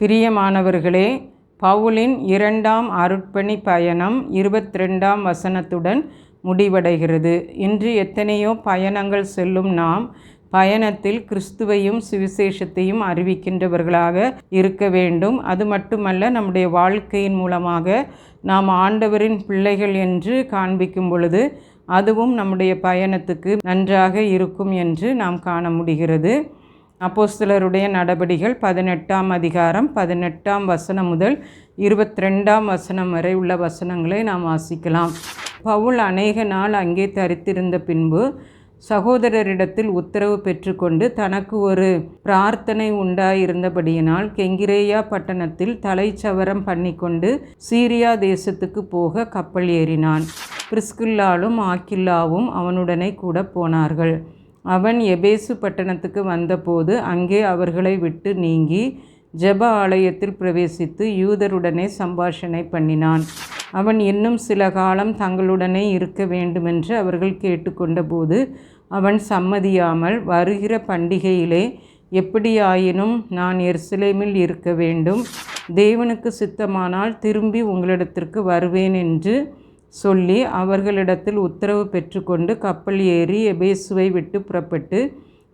பிரியமானவர்களே பவுலின் இரண்டாம் அருட்பணி பயணம் இருபத்தி ரெண்டாம் வசனத்துடன் முடிவடைகிறது. இன்று எத்தனையோ பயணங்கள் செல்லும் நாம் பயணத்தில் கிறிஸ்துவையும் சுவிசேஷத்தையும் அறிவிக்கின்றவர்களாக இருக்க வேண்டும். அது மட்டுமல்ல நம்முடைய வாழ்க்கையின் மூலமாக நாம் ஆண்டவரின் பிள்ளைகள் என்று காண்பிக்கும் பொழுது அதுவும் நம்முடைய பயணத்துக்கு நன்றாக இருக்கும் என்று நாம் காண முடிகிறது. அப்போஸ்தலருடைய நடபடிகள் பதினெட்டாம் அதிகாரம் பதினெட்டாம் வசனம் முதல் இருபத்தி ரெண்டாம் வசனம் வரை உள்ள வசனங்களை நாம் வாசிக்கலாம். பவுல் அநேக நாள் அங்கே தரித்திருந்த பின்பு சகோதரரிடத்தில் உத்தரவு பெற்றுக்கொண்டு தனக்கு ஒரு பிரார்த்தனை உண்டாயிருந்தபடியினால் கெங்கிரேயா பட்டணத்தில் தலைச்சவரம் பண்ணிக்கொண்டு சீரியா தேசத்துக்கு போக கப்பல் ஏறினான். பிரிஸ்கில்லாலும் ஆக்கில்லாவும் அவனுடனே கூட போனார்கள். அவன் எபேசு பட்டணத்துக்கு வந்தபோது அங்கே அவர்களை விட்டு நீங்கி ஜெப ஆலயத்தில் பிரவேசித்து யூதருடனே சம்பாஷணை பண்ணினான். அவன் இன்னும் சில காலம் தங்களுடனே இருக்க வேண்டுமென்று அவர்கள் கேட்டுக்கொண்டபோது அவன் சம்மதியாமல் வருகிற பண்டிகையிலே எப்படியாயினும் நான் எருசலேமில் இருக்க வேண்டும் தேவனுக்கு சித்தமானால் திரும்பி உங்களிடத்திற்கு வருவேன் என்று சொல்லி அவர்களிடத்தில் உத்தரவு பெற்றுக்கொண்டு கப்பல் ஏறி எபேசுவை விட்டு புறப்பட்டு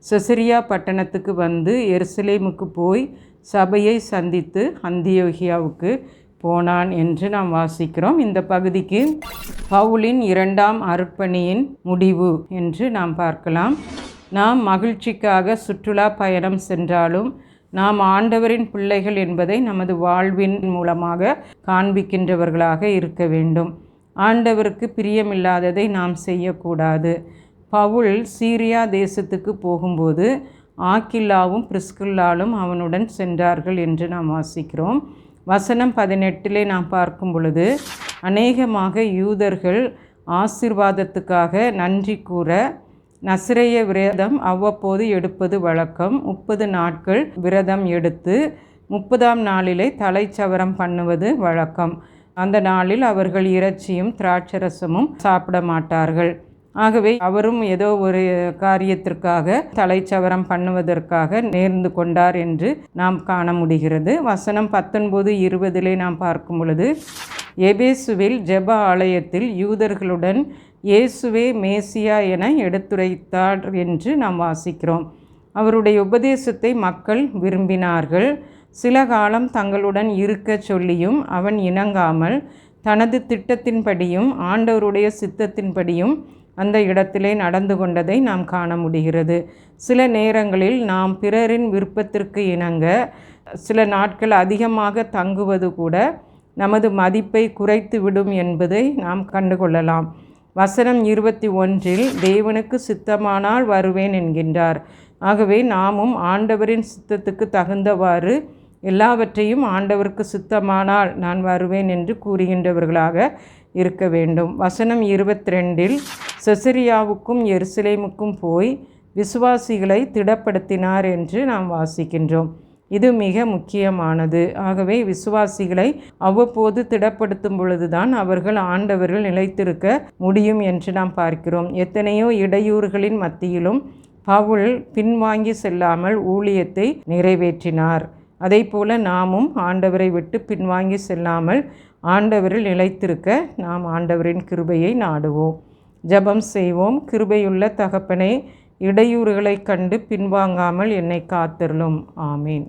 செசரியா பட்டணத்துக்கு வந்து எருசலேமுக்கு போய் சபையை சந்தித்து அந்தியோகியாவுக்கு போனான் என்று நாம் வாசிக்கிறோம். இந்த பகுதிக்கு பவுலின் இரண்டாம் அர்ப்பணியின் முடிவு என்று நாம் பார்க்கலாம். நாம் மகிழ்ச்சிக்காக சுற்றுலா பயணம் சென்றாலும் நாம் ஆண்டவரின் பிள்ளைகள் என்பதை நமது வாழ்வின் மூலமாக காண்பிக்கின்றவர்களாக இருக்க வேண்டும். ஆண்டவருக்கு பிரியமில்லாததை நாம் செய்யக்கூடாது. பவுல் சீரியா தேசத்துக்கு போகும்போது ஆக்கில்லாவும் பிரிஸ்குல்லாலும் அவனுடன் சென்றார்கள் என்று நாம் வாசிக்கிறோம். வசனம் பதினெட்டிலே நாம் பார்க்கும் பொழுது அநேகமாக யூதர்கள் ஆசிர்வாதத்துக்காக நன்றி கூற நசிரைய விரதம் அவ்வப்போது எடுப்பது வழக்கம். முப்பது நாட்கள் விரதம் எடுத்து முப்பதாம் நாளிலே தலைச்சவரம் பண்ணுவது வழக்கம். அந்த நாளில் அவர்கள் இறைச்சியும் திராட்சரசமும் சாப்பிட மாட்டார்கள். ஆகவே அவரும் ஏதோ ஒரு காரியத்திற்காக தலைச்சவரம் பண்ணுவதற்காக நேர்ந்து கொண்டார் என்று நாம் காண முடிகிறது. வசனம் பத்தொன்பது இருபதிலே நாம் பார்க்கும் பொழுது எபேசுவில் ஜெப ஆலயத்தில் யூதர்களுடன் இயேசுவே மேசியா என எடுத்துரைத்தார் என்று நாம் வாசிக்கிறோம். அவருடைய உபதேசத்தை மக்கள் விரும்பினார்கள். சில காலம் தங்களுடன் இருக்கச் சொல்லியும் அவன் இணங்காமல் தனது திட்டத்தின்படியும் ஆண்டவருடைய சித்தத்தின்படியும் அந்த இடத்திலே நடந்து கொண்டதை நாம் காண முடிகிறது. சில நேரங்களில் நாம் பிறரின் விருப்பத்திற்கு இணங்க சில நாட்கள் அதிகமாக தங்குவது கூட நமது மதிப்பை குறைத்து விடும் என்பதை நாம் கண்டுகொள்ளலாம் வசனம் இருபத்தி ஒன்றில் தேவனுக்கு சித்தமானால் வருவேன் என்கின்றார். ஆகவே நாமும் ஆண்டவரின் சித்தத்துக்கு தகுந்தவாறு எல்லாவற்றையும் ஆண்டவருக்கு சுத்தமானால் நான் வருவேன் என்று கூறுகின்றவர்களாக இருக்க வேண்டும். வசனம் இருபத்தி ரெண்டில் செசரியாவுக்கும் எருசலேமுக்கும் போய் விசுவாசிகளை திடப்படுத்தினார் என்று நாம் வாசிக்கின்றோம். இது மிக முக்கியமானது. ஆகவே விசுவாசிகளை அவ்வப்போது திடப்படுத்தும் பொழுதுதான் அவர்கள் ஆண்டவர்கள் நிலைத்திருக்க முடியும் என்று நாம் பார்க்கிறோம். எத்தனையோ இடையூறுகளின் மத்தியிலும் பவுல் பின்வாங்கி செல்லாமல் ஊழியத்தை நிறைவேற்றினார். அதே போல நாமும் ஆண்டவரை விட்டு பின்வாங்கி செல்லாமல் ஆண்டவரில் நிலைத்திருக்க நாம் ஆண்டவரின் கிருபையை நாடுவோம். ஜபம் செய்வோம். கிருபையுள்ள தகப்பனை இடையூறுகளைக் கண்டு பின்வாங்காமல் என்னை காத்திருளும். ஆமீன்.